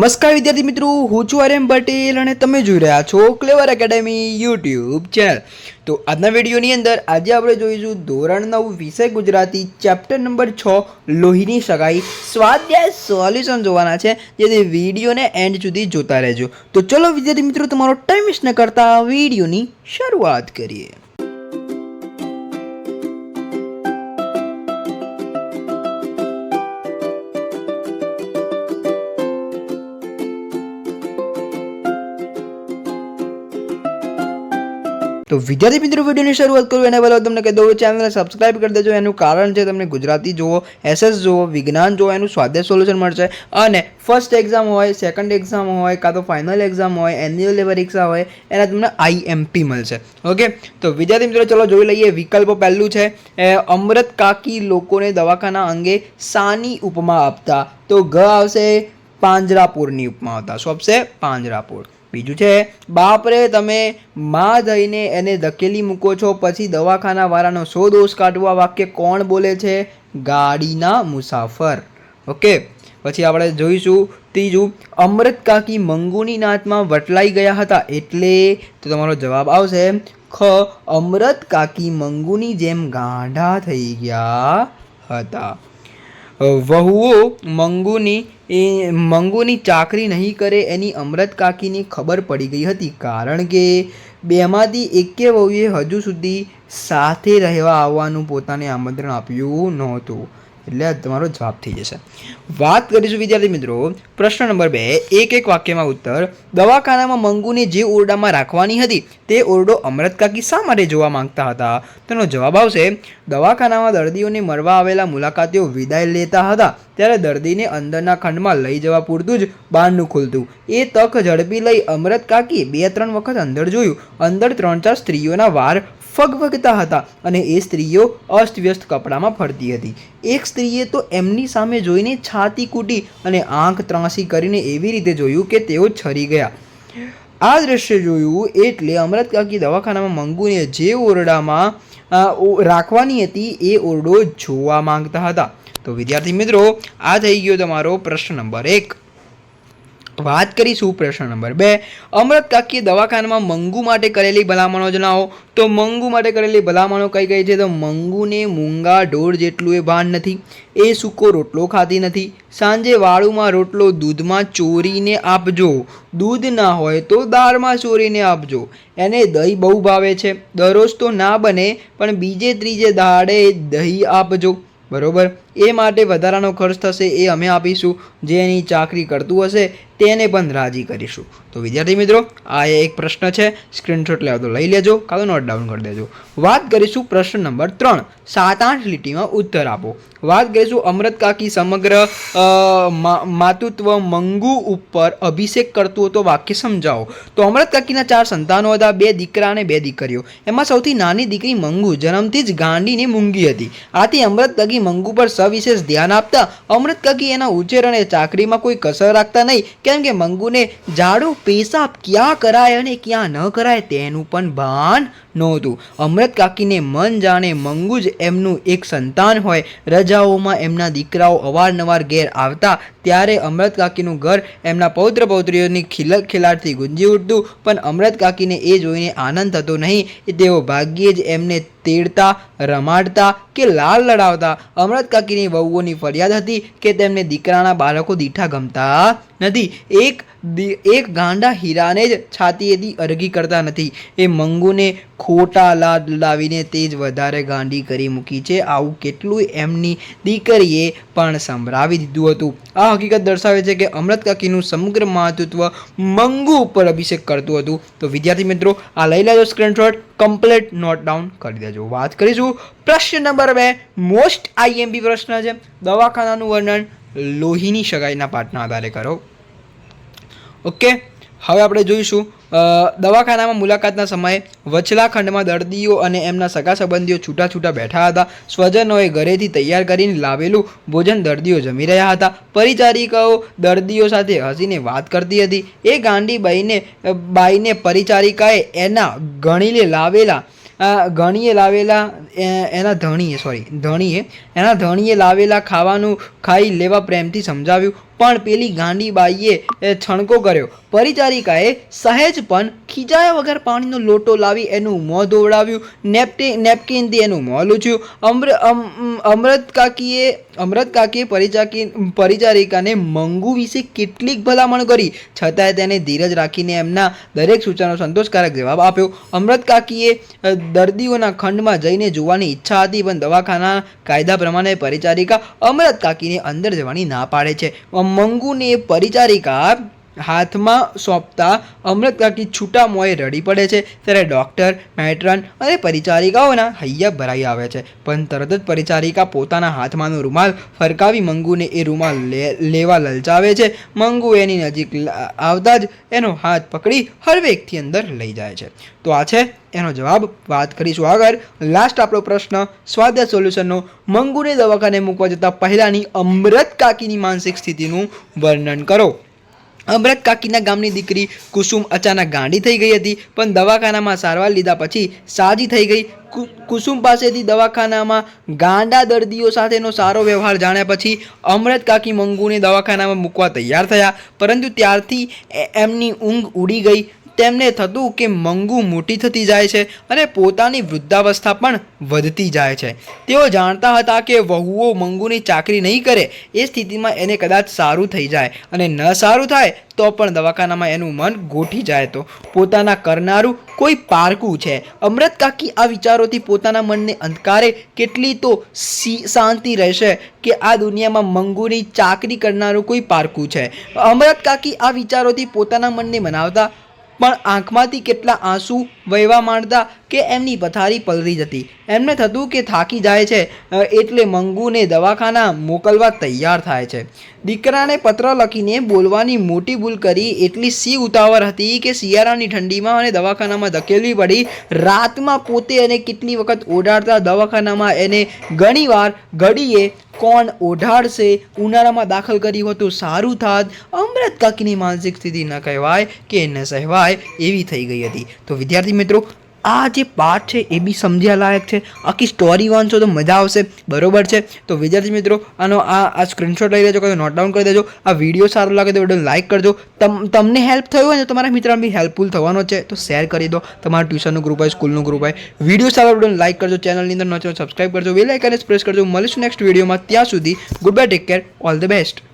નમસ્કાર વિદ્યાર્થી મિત્રો, હું છું આર્યમ પટેલ અને તમે જોઈ રહ્યા છો ક્લેવર એકેડેમી યુટ્યુબ ચેનલ તો આજના વિડીયોની અંદર આજે આપણે જોઈશું ધોરણ નવ, વિષય ગુજરાતી ચેપ્ટર નંબર છ, લોહીની સગાઈ. સ્વાધ્યાય સોલ્યુશન જોવાના છે, જેથી વિડીયોને એન્ડ સુધી જોતા રહેજો. તો ચલો વિદ્યાર્થી મિત્રો, તમારો ટાઈમ વેસ્ટ ન કરતા વિડીયોની શરૂઆત કરીએ. તો વિદ્યાર્થી મિત્રો, વિડીયોની શરૂઆત કરું, એના પહેલાં તમને કહી દઉં ચેનલને સબસ્ક્રાઇબ કરી દેજો. એનું કારણ છે, તમને ગુજરાતી જુઓ એસએસ જુઓ, વિજ્ઞાન જુઓ, એનું સ્વાધ્યાય સોલ્યુશન મળશે. અને ફર્સ્ટ એક્ઝામ હોય સેકન્ડ એક્ઝામ હોય, કાં તો ફાઇનલ એક્ઝામ હોય એન્યુઅલ પરીક્ષા હોય, એના તમને આઈએમપી મળશે. ઓકે? તો વિદ્યાર્થી મિત્રો, ચલો જોઈ લઈએ વિકલ્પો. પહેલું છે અમૃત કાકી લોકોને દવાખાના અંગે સાની ઉપમા આપતા. તો ગ આવશે, પાંજરાપુરની ઉપમા આવતા. શું આપશે? પાંજરાપોર બીજું છે, બાપરે તમે માં જઈને એને ધકેલી મૂકો છો, પછી દવાખાનાવાળાનો સો દોષ કાઢવા વાક્ય કોણ બોલે છે? ગાડીના મુસાફર. ઓકે, પછી આપણે જોઈશું, ત્રીજું, અમૃત કાકી મંગુની નાચમાં વટલાઈ ગયા હતા, એટલે તો તમારો જવાબ આવશે, ખ, અમૃત કાકી મંગુની જેમ ગાંડા થઈ ગયા હતા. વહુઓ મંગુની, એ મંગુની ચાકરી નહીં કરે એની અમૃત કાકીની ખબર પડી ગઈ હતી. કારણ કે બેમાંથી એકે વહુએ હજુ સુધી સાથે રહેવા આવવાનું પોતાને આમંત્રણ આપ્યું નહોતું. એટલે આ તમારો જવાબ થઈ જશે. વાત કરીશું વિદ્યાર્થી મિત્રો, પ્રશ્ન નંબર બે, એક એક વાક્યમાં ઉત્તર, દવાખાનામાં મંગુને જે ઓરડામાં રાખવાની હતી, તે ઓરડો અમૃત કાકી શા માટે જોવા માંગતા હતા? તેનો જવાબ આવશે, દવાખાનામાં દર્દીઓને મળવા આવેલા મુલાકાતીઓ વિદાય લેતા હતા, ત્યારે દર્દીને અંદરના ખંડમાં લઈ જવા પૂરતું જ બહારનું ખુલતું. એ તક ઝડપી લઈ અમૃત કાકી બે ત્રણ વખત અંદર જોયું. અંદર ત્રણ ચાર સ્ત્રીઓના વાર ફગફગતા હતા અને એ સ્ત્રીઓ અસ્તવ્યસ્ત કપડામાં ફરતી હતી. એક સ્ત્રીએ તો એમની સામે જોઈને છાતી કૂટી અને આંખ ત્રાંસી કરીને એવી રીતે જોયું કે તેઓ છરી ગયા. આ દ્રશ્ય જોયું એટલે અમૃત કાકી દવાખાનામાં મંગુને જે ઓરડામાં રાખવાની હતી એ ઓરડો જોવા માંગતા હતા. તો વિદ્યાર્થી મિત્રો, આ થઈ ગયો તમારો પ્રશ્ન નંબર એક. વાત કરીશું પ્રશ્ન નંબર બે? અમૃત કાકીએ દવાખાનામાં મંગુ માટે કરેલી ભલામણો જણાવો. તો મંગુ માટે કરેલી ભલામણો કઈ કઈ છે? તો મંગુને મૂંગા ઢોર જેટલું એ ભાન નથી. એ સૂકો રોટલો ખાતી નથી. સાંજે વાળુમાં રોટલો દૂધમાં ચોરીને આપજો. દૂધ ના હોય તો દાળમાં ચોરીને આપજો. એને દહીં બહુ ભાવે છે. દરરોજ તો ના બને, પણ બીજે ત્રીજે દાડે દહીં આપજો. બરોબર? એ માટે વધારાનો ખર્ચ થશે એ અમે આપીશું. જે એની ચાકરી કરતું હશે તેને પણ રાજી કરીશું. તો વિદ્યાર્થી મિત્રો, આ એક પ્રશ્ન છે. સ્ક્રીનશોટ લેવા તો લઈ લેજો, કાં નોટ ડાઉન કરી દેજો. વાત કરીશું પ્રશ્ન નંબર ત્રણ. સાત આઠ લીટીમાં ઉત્તર આપો. વાત કરીશું અમૃત કાકી સમગ્ર માતૃત્વ મંગુ ઉપર અભિષેક કરતું હતો વાક્ય સમજાવો. તો અમૃત કાકીના ચાર સંતાનો હતા, બે દીકરા અને બે દીકરીઓ. એમાં સૌથી નાની દીકરી મંગુ, જન્મથી જ ગાંડીની મૂંગી હતી. આથી અમૃત કાકી મંગુ પર સવિશેષ ધ્યાન આપતા અમૃત કાકી એના ઉછેર અને ચાકરીમાં કોઈ કસર રાખતા નહીં, કેમ કે મંગુને ઝાડુ, પેશાબ ક્યાં કરાય અને ક્યાં ન કરાય તેનું પણ ભાન નહોતું. અમૃત કાકીને મન જાણે મંગુ જ એમનું એક સંતાન હોય. રજાઓમાં એમના દીકરાઓ અવારનવાર ઘેર આવતા ત્યારે અમૃત કાકીનું ઘર એમના પૌત્ર પૌત્રીઓની ખિલક ખિલાટથી ગુંજી ઉઠતું, પણ અમૃત કાકીને એ જોઈને આનંદ થતો નહીં તેઓ ભાગ્યે જ એમને તેડતા, રમાડતા કે લાલ લડાવતા. અમૃત કાકીની વહુઓની ફરિયાદ હતી કે તેમને દીકરાના બાળકો દીઠા ગમતા નથી. એક એક ગાંડા હીરાને જ છાતીએથી અરગી કરતા નથી. એ મંગુને ખોટા લાદ લાવીને તે જ વધારે ગાંડી કરી મૂકી છે. આવું કેટલું એમની દીકરીએ પણ સંભળાવી દીધું હતું. આ હકીકત દર્શાવે છે કે અમૃત કાકીનું સમગ્ર માતૃત્વ મંગુ ઉપર અભિષેક કરતું હતું. તો વિદ્યાર્થી મિત્રો, આ લઈ લેજો સ્ક્રીનશોટ કમ્પ્લીટ નોટ ડાઉન કરી દેજો. વાત કરીશું પ્રશ્ન નંબર બે મોસ્ટ આઈએમબી પ્રશ્ન છે. દવાખાનાનું વર્ણન લોહીની સગાઈના પાઠના આધારે કરો. ઓકે? હવે આપણે જોઈશું દવાખાનામાં મુલાકાતના સમયે વચલા ખંડમાં દર્દીઓ અને એમના સગા સંબંધીઓ છૂટા છૂટા બેઠા હતા. સ્વજનોએ ઘરેથી તૈયાર કરીને લાવેલું ભોજન દર્દીઓ જમી રહ્યા હતા. પરિચારિકાઓ દર્દીઓ સાથે હસીને વાત કરતી હતી. એ ગાંડી બાઈને બાઈને પરિચારિકાએ એના ગણીને લાવેલા ઘણીએ લાવેલા એના ધણીએ સોરી ધણીએ, એના ધણીએ લાવેલા ખાવાનું ખાઈ લેવા પ્રેમથી સમજાવ્યું. પણ પેલી ગાંડી બાઈએ છણકો કર્યો. પરિચારિકાએ સહેજ પણ ખીજાયા વગર પાણીનો લોટો લાવી એનું મોં ધોવડાવ્યું, નેપટી નેપકિનથી એનું મોં લૂછ્યું. અમ્ર, અમ- અમૃત કાકીએ અમૃત કાકીએ પરિચાકી પરિચારિકાને મંગુ વિશે કેટલીક ભલામણ કરી. છતાંય તેને ધીરજ રાખીને એમના દરેક સૂચનો સંતોષકારક જવાબ આપ્યો. અમૃત કાકીએ દર્દીઓના ખંડમાં જઈને જોવાની ઈચ્છા હતી, પણ દવાખાના કાયદા પ્રમાણે પરિચારિકા અમૃત કાકીને અંદર જવાની ના પાડે છે. મંગુને પરિચારિકા હાથમાં સોંપતા અમૃત કાકી છૂટા મોંએ રડી પડે છે. ત્યારે ડૉક્ટર, મેટ્રન અને પરિચારિકાઓના હૈયા ભરાઈ આવે છે. પણ તરત જ પરિચારિકા પોતાના હાથમાંનો રૂમાલ ફરકાવી મંગુને એ રૂમાલ લેવા લલચાવે છે. મંગુ એની નજીક આવતા જ એનો હાથ પકડી હરવેકથી અંદર લઈ જાય છે. તો આ છે એનો જવાબ. વાત કરીશું આગળ. લાસ્ટ આપણો પ્રશ્ન. સ્વાધ્યાય સોલ્યુશનનો. મંગુને દવાખાને મૂકવા જતાં પહેલાંની અમૃત કાકીની માનસિક સ્થિતિનું વર્ણન કરો. અમૃત કાકીના ગામની દીકરી કુસુમ અચાનક ગાંડી થઈ ગઈ હતી, પણ દવાખાનામાં સારવાર લીધા પછી સાજી થઈ ગઈ. કુસુમ પાસેથી દવાખાનામાં ગાંડા દર્દીઓ સાથેનો સારો વ્યવહાર જાણ્યા પછી અમૃત કાકી મંગુને દવાખાનામાં મૂકવા તૈયાર થયા, પરંતુ ત્યારથી એમની ઊંઘ ઉડી ગઈ. તેમને થતું કે મંગુ મોટી થતી જાય છે અને પોતાની વૃદ્ધાવસ્થા પણ વધતી જાય છે. તેઓ જાણતા હતા કે વહુઓ મંગુની ચાકરી નહીં કરે, એ સ્થિતિમાં એને કદાચ સારું થઈ જાય અને ન સારું થાય તો પણ દવાખાનામાં એનું મન ગોઠી જાય તો. પોતાના કરનારું કોઈ પારકું છે. અમૃત કાકી આ વિચારોથી પોતાના મનને અંધકારે કેટલી તો શાંતિ રહેશે કે આ દુનિયામાં મંગુની ચાકરી કરનારું કોઈ પારકું છે. અમૃત કાકી આ વિચારોથી પોતાના મનને મનાવતા પણ આંખમાંથી કેટલા આંસુ વહેવા માંડતા કે એમની પથારી પલળી જતી? એમને થતું કે થાકી જાય છે એટલે મંગુને દવાખાના મોકલવા તૈયાર થાય છે. દીકરાને પત્ર લખીને બોલવાની મોટી ભૂલ કરી એટલી સી ઉતાવળ હતી કે શિયાળાની ઠંડીમાં અને દવાખાનામાં ધકેલવી પડી. રાતમાં પોતે એને કેટલી વખત ઓઢાડતા દવાખાનામાં એને ઘણીવાર ઘડીએ કોણ ઓઢાડશે? ઉનાળામાં દાખલ કર્યું હતું સારું થાત. અમૃત કાકીની માનસિક સ્થિતિ ન કહેવાય કે ન સહેવાય એવી થઈ ગઈ હતી. તો વિદ્યાર્થી મિત્રો આ જે પાઠ છે એ બી સમજ્યા લાયક છે. આખી સ્ટોરી વાંચો તો મજા આવશે. બરોબર છે? તો વિદ્યાર્થી મિત્રો, આનો આ આ સ્ક્રીનશોટ લઈ લેજો કાં નોટ ડાઉન કરી દેજો. આ વીડિયો સારો લાગે તો વીડિયો લાઇક કરજો. તમ તમને હેલ્પ થયું હોય ને તમારા મિત્રોને બી હેલ્પફુલ થવાનો છે. તો શેર કરી દો. તમારા ટ્યુશનનું ગ્રુપ હોય સ્કૂલનું ગ્રુપ હોય. વીડિયો સારો વીડિયો લાઇક કરજો. ચેનલની અંદર નો સબસ્ક્રાઈબ કરજો. વેલ આઇકન પ્રેસ કરજો. મળીશું નેક્સ્ટ વિડીયોમાં ત્યાં સુધી good bye take care all the best